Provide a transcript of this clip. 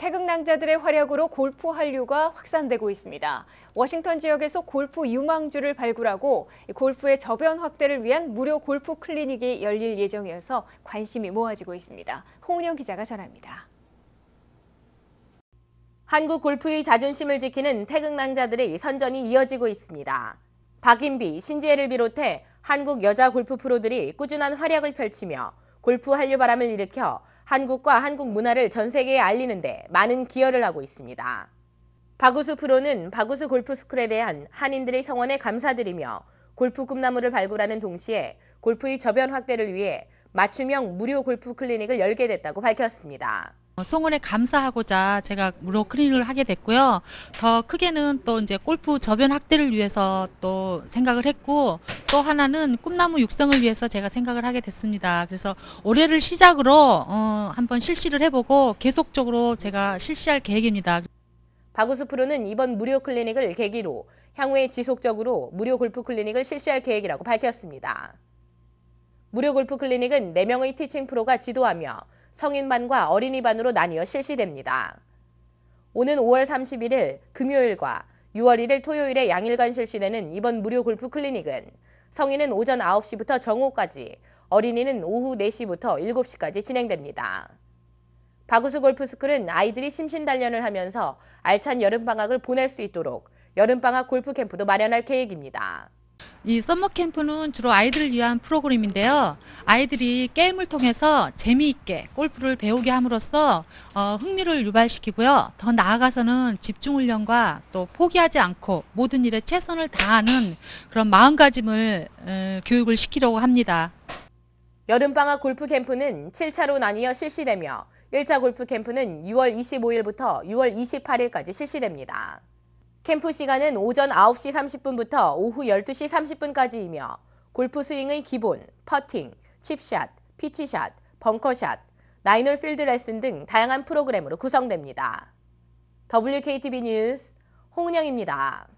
태극낭자들의 활약으로 골프 한류가 확산되고 있습니다. 워싱턴 지역에서 골프 유망주를 발굴하고 골프의 저변 확대를 위한 무료 골프 클리닉이 열릴 예정이어서 관심이 모아지고 있습니다. 홍은영 기자가 전합니다. 한국 골프의 자존심을 지키는 태극낭자들의 선전이 이어지고 있습니다. 박인비, 신지혜를 비롯해 한국 여자 골프 프로들이 꾸준한 활약을 펼치며 골프 한류 바람을 일으켜 한국과 한국 문화를 전 세계에 알리는데 많은 기여를 하고 있습니다. 박우수 프로는 박우수 골프스쿨에 대한 한인들의 성원에 감사드리며 골프 꿈나무를 발굴하는 동시에 골프의 저변 확대를 위해 맞춤형 무료 골프 클리닉을 열게 됐다고 밝혔습니다. 송원에 감사하고자 제가 무료 클리닉을 하게 됐고요. 더 크게는 또 이제 골프 저변 확대를 위해서 또 생각을 했고 또 하나는 꿈나무 육성을 위해서 제가 생각을 하게 됐습니다. 그래서 올해를 시작으로 어, 한번 실시를 해보고 계속적으로 제가 실시할 계획입니다. 박우수 프로는 이번 무료 클리닉을 계기로 향후에 지속적으로 무료 골프 클리닉을 실시할 계획이라고 밝혔습니다. 무료 골프 클리닉은 4명의 티칭 프로가 지도하며 성인반과 어린이반으로 나뉘어 실시됩니다. 오는 5월 31일 금요일과 6월 1일 토요일에 양일간 실시되는 이번 무료 골프 클리닉은 성인은 오전 9시부터 정오까지, 어린이는 오후 4시부터 7시까지 진행됩니다. 바구스 골프스쿨은 아이들이 심신단련을 하면서 알찬 여름방학을 보낼 수 있도록 여름방학 골프 캠프도 마련할 계획입니다. 이 썸머 캠프는 주로 아이들을 위한 프로그램인데요. 아이들이 게임을 통해서 재미있게 골프를 배우게 함으로써 어, 흥미를 유발시키고요. 더 나아가서는 집중 훈련과 또 포기하지 않고 모든 일에 최선을 다하는 그런 마음가짐을 에, 교육을 시키려고 합니다. 여름방학 골프 캠프는 7차로 나뉘어 실시되며 1차 골프 캠프는 6월 25일부터 6월 28일까지 실시됩니다. 캠프 시간은 오전 9시 30분부터 오후 12시 30분까지이며 골프 스윙의 기본, 퍼팅, 칩샷, 피치샷, 벙커샷, 나인홀 필드 레슨 등 다양한 프로그램으로 구성됩니다. WKTV 뉴스 홍은영입니다.